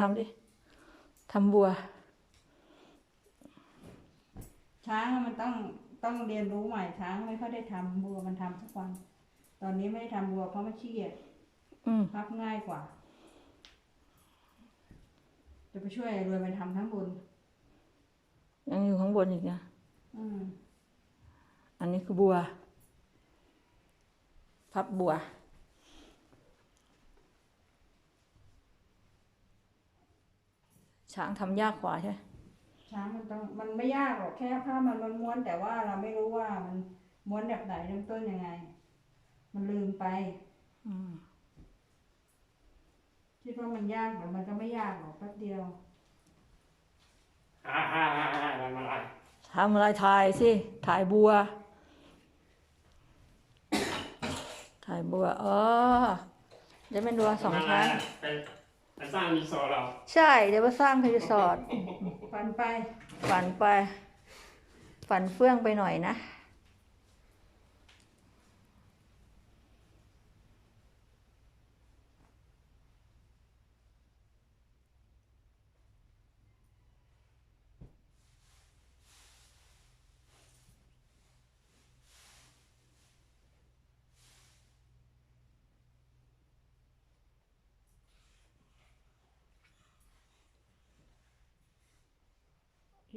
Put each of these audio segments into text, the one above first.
ทำดิทำบัว ช้างมันต้องต้องเรียนรู้ใหม่ช้างไม่ค่อยได้ทำบัวมันทำทุกวัน ตอนนี้ไม่ได้ทำบัวเพราะมันขี้เกียจอืม พับง่ายกว่า จะไปช่วยไอ้รวยมันทำทั้งบนยังอยู่ข้างบนอีกนะ อืมอันนี้คือบัว พับบัว ช้างทำยากกว่าใช่ไหมช้างมันต้องมันไม่ยากหรอกแค่ผ้ามันมันม้วนแต่ว่าเราไม่รู้ว่ามันม้วนแบบไหนเริ่มต้นยังไง มันลืมไปอืมคิดว่ามันยากแต่มันก็ไม่ยากหรอกแป๊บเดียวฮ่าฮ่าฮ่าฮ่าทำอะไรทำอะไรถ่ายสิถ่ายบัว ถ่ายบัว เออเดี๋ยวเป็นบัวสองชั้นไป ไปสร้างรีสอร์ทเราใช่ เดี๋ยวมาสร้างรีสอร์ทฟันไป ฝันไป ฝันเฟื่องไปหน่อยนะ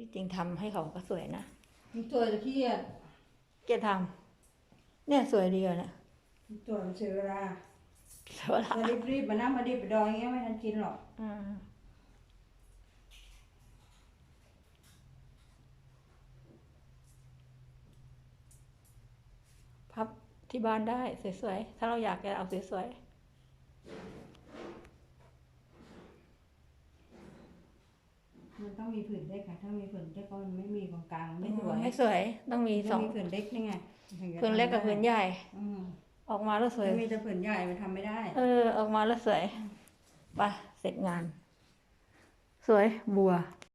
ที่จริงทำให้เขาก็สวยนะมันตัวจะเครียดเกียรติทำเนี่ยสวยดีอะเนี่ยมันตัวมันเสียเวลาสวยละมารีบรีบๆมานั่งมารีบไปดอยอย่างเงี้ยไม่ทันกินหรอกอืมพับที่บ้านได้สวยๆถ้าเราอยากจะเอาสวยมัน ต้องมีผืนเล็กค่ะ ถ้ามีผืนเล็กก็มันไม่มีตรงกลางๆไม่สวยไม่สวยต้องมีสต้อองงมีผืนเล็กนี่ไงถึจะพื้นเล็กกับทำได้พื้นใหญ่อืมออกมาแล้วสวยถ้ามีแต่ผืนใหญ่มันทำไม่ได้ เออ ออกมาแล้วสวยไปเสร็จงาน สวยบัว